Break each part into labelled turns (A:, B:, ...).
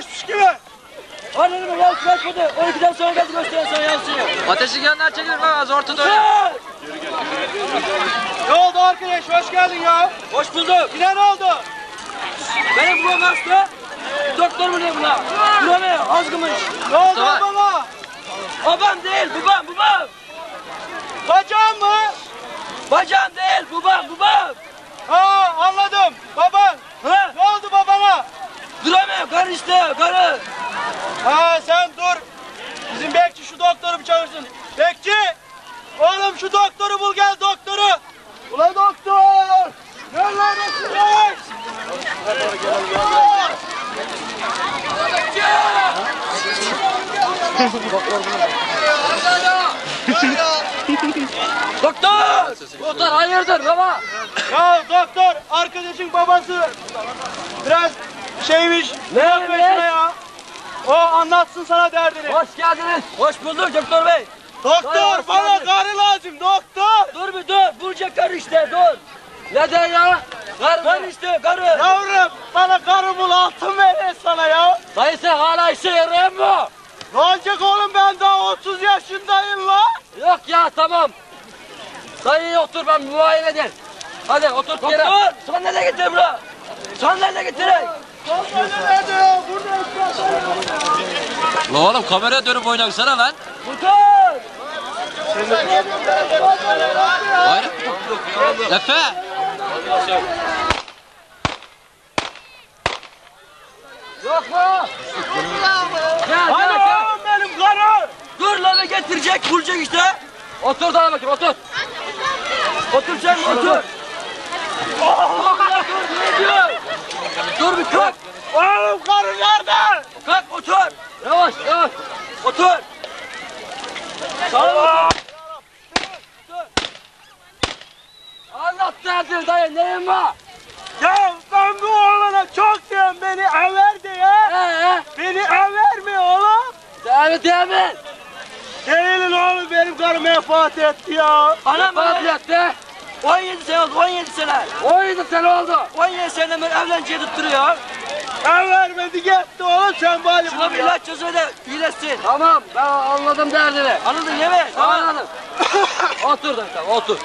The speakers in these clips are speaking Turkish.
A: açmış gibi.
B: Anladın mı? Yal kaçmadı. 12'den sonra geldi gösteren sana yansıyor.
C: Ateşi gönder çekilir bak az orta dönüyor.
A: Ne oldu arkadaş? Hoş geldin ya.
C: Hoş bulduk.
A: Yine ne oldu?
C: Benim bu hasta. Doktor mu ne buna? Buna ne? Azgımış.
A: Ne oldu
C: Mustafa.
A: baba?
C: Babam değil, babam, babam.
A: Bacağım mı?
C: Bacağım değil, babam, babam.
A: Ha anladım. Baban.
C: Ha?
A: Ne oldu babana?
C: Duramıyor karı işte karı.
A: Ha sen dur. Bizim bekçi şu doktoru bir çağırsın. Bekçi! Oğlum şu doktoru bul gel doktoru. Ulan doktor! Gel lan doktor!
C: Doktor. Doktor hayırdır baba?
A: Ya doktor arkadaşın babası biraz şeymiş.
C: Ne
A: yapıyor
C: demek?
A: şuna ya? O anlatsın sana derdini.
C: Hoş geldiniz. Hoş bulduk doktor bey.
A: Doktor bana karı lazım doktor.
C: Dur bir dur. Bulacak karı işte dur. Neden ya? Karı karı işte karı.
A: Yavrum bana karı bul altın verir sana ya.
C: Dayı sen hala işe yarayan mı?
A: Ne olacak oğlum ben daha 30 yaşındayım la.
C: Yok ya tamam. Dayı otur ben muayene ederim. Hadi otur. Doktor sandalye getir bura. Sandalye getirin.
D: La oğlum kameraya dönüp oynaksana lan.
C: Otur.
D: Hayır. Efe.
A: Oğlum benim karı?
C: Dur lan getirecek bulacak işte. Otur daha bakayım otur. Otur sen otur. Oh, ne diyor? Dur bir kalk.
A: Oğlum karı nerede?
C: Kalk otur. Yavaş yavaş. Otur.
A: Allah!
C: Anlat derdin dayı neyin var?
A: Ya ben bu oğlana çok diyorum beni ever diye.
C: Ee,
A: Beni ever mi oğlum?
C: devam et.
A: Gelin oğlum benim karım vefat etti ya.
C: Anam vaziyette. 17 sene oldu 17 sene. 17 sene oldu. 17 sene ben evlenciye tutturuyor.
A: Ben vermedi gitti oğlum sen bari
C: Şuna bir ilaç çözme de iyileşsin. Tamam ben anladım derdini. Anladın değil mi? Anladım. otur da tamam otur.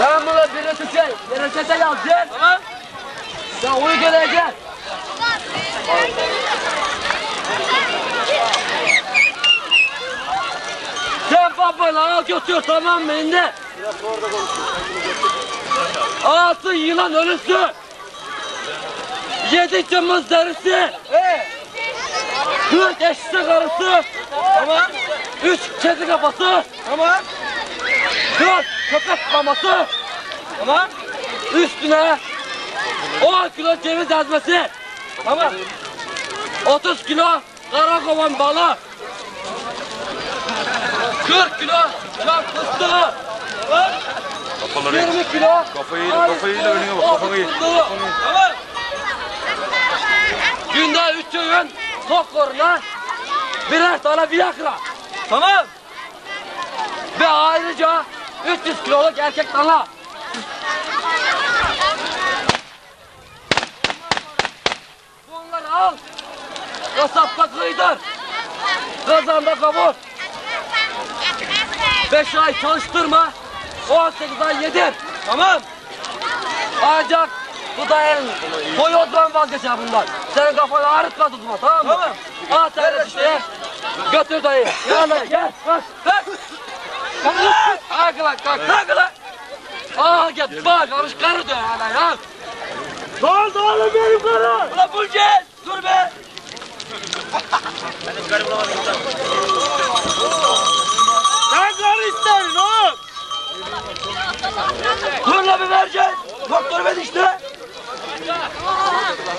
C: Ben buna bir reçete, bir reçete yazacağım. Tamam. Sen uygulayacaksın. Sen babanı al götür tamam mı indi? Altı yılan ölüsü. Yedi cımbız derisi. Dört eşsi karısı. Tamam. Üç kedi kafası. Tamam. Dört köpek maması. Tamam. Üstüne 10 kilo ceviz ezmesi. Tamam. 30 kilo karakovan balı. 40 kilo çam fıstığı.
E: Kafaları
C: 20 kilo.
E: Kafayı eğ, kafayı de önüne bak, kafayı eğ.
C: Tamam. Günde üç öğün tok koruna birer tane viagra. Tamam. Ve ayrıca 300 kiloluk erkek dana. Bunları al. Kasapta kıydır. Kazanda kavur. 5 ay çalıştırma. 18 ay yedir. Tamam. Ancak bu da en Toyota'dan vazgeçer bundan. Senin kafanı ağrıtma tutma tamam mı? Tamam. Al sen işte. Götür dayı. Gel gel. Kalk. Kalk. Kalk lan kalk. Kalk lan. Aa git bak karış karı da hala ya.
A: Ne oldu oğlum benim karım?
C: Ulan bulacağız. Dur be.
A: Sen karı isterim oğlum.
C: Dur lan bir vereceğiz. Doktor ben işte.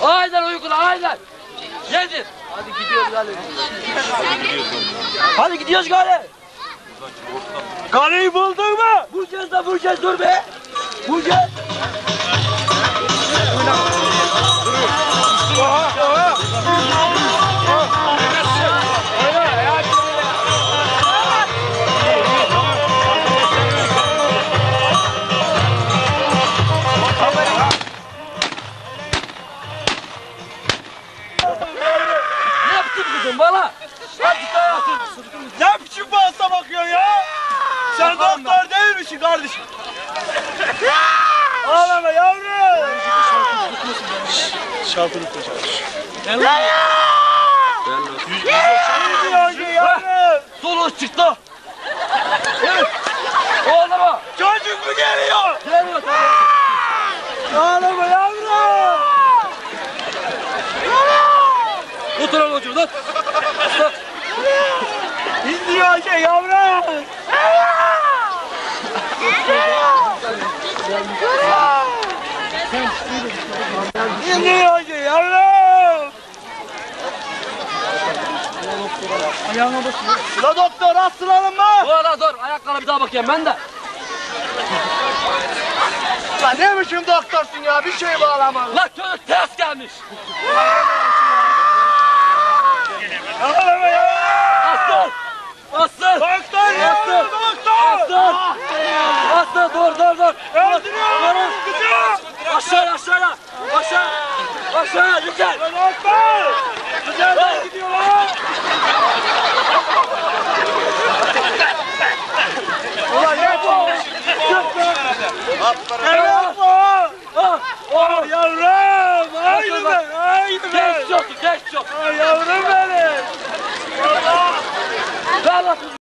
C: Aynen uygula aynen. Yedir. Hadi gidiyoruz hadi. Hadi gidiyoruz gari.
A: Karıyı buldun mu?
C: Bulacağız da bulacağız dur be. Bulacağız.
A: Kardeşim kardeşim. Ağlama yavrum. Şaltını koyacağım. Gel lan. Gel yavrum.
C: Soluş çıktı. Oğlum
A: Çocuk mu geliyor?
C: Geliyor tabii.
A: Ağlama yavrum.
C: Otur çocuğum tut. Tut.
A: İndiriyor şey yavrum. Ayağına basıyor. Sıra doktor aslanım mı?
C: Dur lan dur. Ayaklarına bir daha bakayım ben de.
A: Lan ne biçim doktorsun ya bir şey bağlama.
C: Lan çocuk ters gelmiş.
A: Ağlama ya.
C: Aslan. Aslan.
A: Doktor ya
C: Aslan.
A: doktor.
C: Aslan. Aslan dur dur dur.
A: Öldürüyorum kızı.
C: Aşağıya aşağıya. Aşağı. Aşağıya yukarı.
A: Doktor. Nereden gidiyor